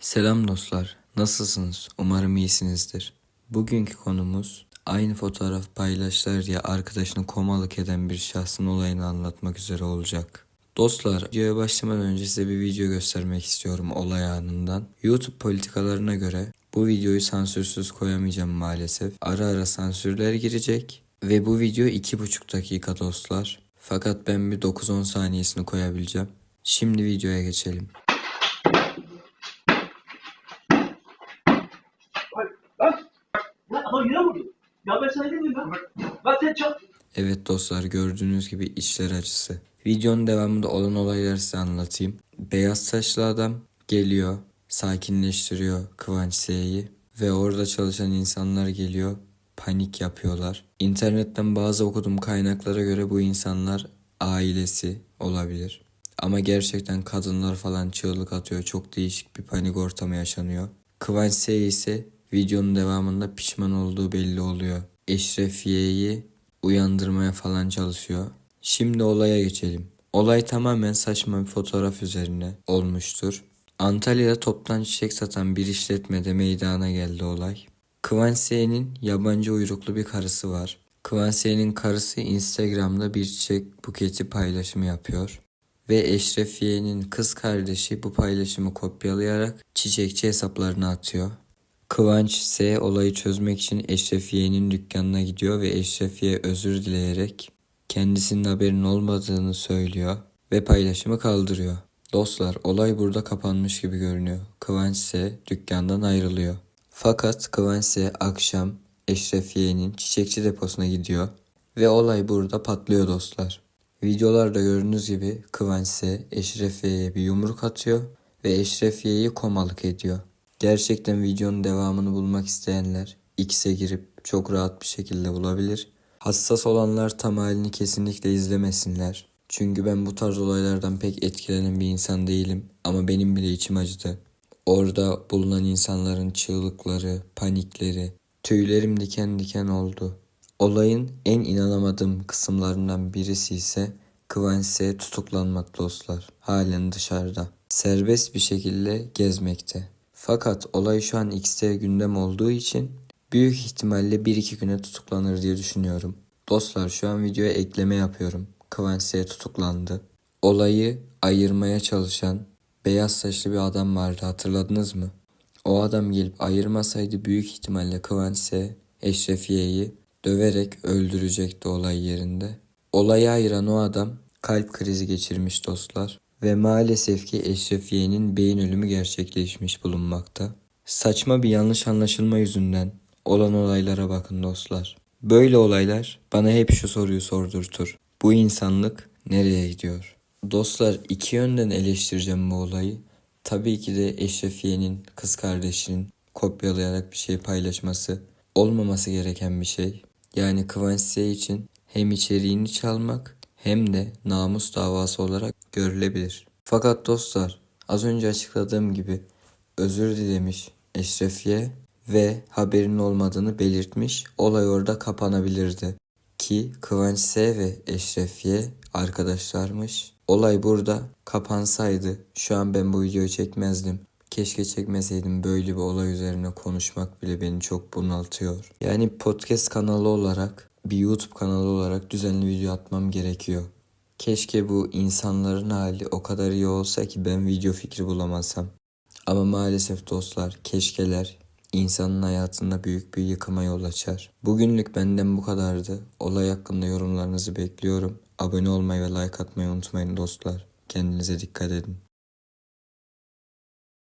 Selam dostlar. Nasılsınız? Umarım iyisinizdir. Bugünkü konumuz aynı fotoğraf paylaştılar diye arkadaşını komalık eden bir şahsın olayını anlatmak üzere olacak. Dostlar, videoya başlamadan önce size bir video göstermek istiyorum olay anından. YouTube politikalarına göre bu videoyu sansürsüz koyamayacağım maalesef. Ara ara sansürler girecek ve bu video 2,5 dakika dostlar. Fakat ben bir 9-10 saniyesini koyabileceğim. Şimdi videoya geçelim. Lan adam yine vurdu. Ya ben sana dedim lan. Lan sen çok... Evet dostlar gördüğünüz gibi içler acısı. Videonun devamında olan olayları size anlatayım. Beyaz saçlı adam geliyor, sakinleştiriyor Kıvanç S'yi ve orada çalışan insanlar geliyor, panik yapıyorlar. İnternetten bazı okuduğum kaynaklara göre bu insanlar ailesi olabilir. Ama gerçekten kadınlar falan çığlık atıyor. Çok değişik bir panik ortamı yaşanıyor. Kıvanç S ise videonun devamında pişman olduğu belli oluyor. Eşrefiye'yi uyandırmaya falan çalışıyor. Şimdi olaya geçelim. Olay tamamen saçma bir fotoğraf üzerine olmuştur. Antalya'da toptan çiçek satan bir işletmede meydana geldi olay. Kıvanç S'nin yabancı uyruklu bir karısı var. Kıvanç S'nin karısı Instagram'da bir çiçek buketi paylaşımı yapıyor. Ve Eşrefiye'nin kız kardeşi bu paylaşımı kopyalayarak çiçekçi hesaplarına atıyor. Kıvanç S olayı çözmek için Eşrefiye'nin dükkanına gidiyor ve Eşrefiye özür dileyerek kendisinin haberinin olmadığını söylüyor ve paylaşımı kaldırıyor. Dostlar olay burada kapanmış gibi görünüyor. Kıvanç S dükkandan ayrılıyor. Fakat Kıvanç S akşam Eşrefiye'nin çiçekçi deposuna gidiyor ve olay burada patlıyor dostlar. Videolarda gördüğünüz gibi Kıvanç S Eşrefiye'ye bir yumruk atıyor ve Eşrefiye'yi komalık ediyor. Gerçekten videonun devamını bulmak isteyenler X'e girip çok rahat bir şekilde bulabilir. Hassas olanlar tam halini kesinlikle izlemesinler. Çünkü ben bu tarz olaylardan pek etkilenen bir insan değilim ama benim bile içim acıdı. Orada bulunan insanların çığlıkları, panikleri, tüylerim diken diken oldu. Olayın en inanamadığım kısımlarından birisi ise Kıvanç S. tutuklanmak dostlar. Halen dışarıda. Serbest bir şekilde gezmekte. Fakat olay şu an X'te gündem olduğu için büyük ihtimalle 1-2 güne tutuklanır diye düşünüyorum. Dostlar şu an videoya ekleme yapıyorum. Kıvanç tutuklandı. Olayı ayırmaya çalışan beyaz saçlı bir adam vardı hatırladınız mı? O adam gelip ayırmasaydı büyük ihtimalle Kıvanç. Eşrefiye'yi döverek öldürecekti olay yerinde. Olayı ayıran o adam kalp krizi geçirmiş dostlar ve maalesef ki Eşrefiye'nin beyin ölümü gerçekleşmiş bulunmakta. Saçma bir yanlış anlaşılma yüzünden olan olaylara bakın dostlar. Böyle olaylar bana hep şu soruyu sordurtur. Bu insanlık nereye gidiyor? Dostlar iki yönden eleştireceğim bu olayı. Tabii ki de Eşrefiye'nin kız kardeşinin kopyalayarak bir şey paylaşması olmaması gereken bir şey. Yani Kıvanç için hem içeriğini çalmak hem de namus davası olarak görülebilir. Fakat dostlar az önce açıkladığım gibi özür dilemiş Eşrefiye ve haberinin olmadığını belirtmiş olay orada kapanabilirdi. Ki Kıvanç S ve Eşrefiye arkadaşlarmış. Olay burada kapansaydı şu an ben bu videoyu çekmezdim. Keşke çekmeseydim böyle bir olay üzerine konuşmak bile beni çok bunaltıyor. Yani podcast kanalı olarak bir YouTube kanalı olarak düzenli video atmam gerekiyor. Keşke bu insanların hali o kadar iyi olsa ki ben video fikri bulamasam. Ama maalesef dostlar keşkeler insanın hayatında büyük bir yıkıma yol açar. Bugünlük benden bu kadardı. Olay hakkında yorumlarınızı bekliyorum. Abone olmayı ve like atmayı unutmayın dostlar. Kendinize dikkat edin.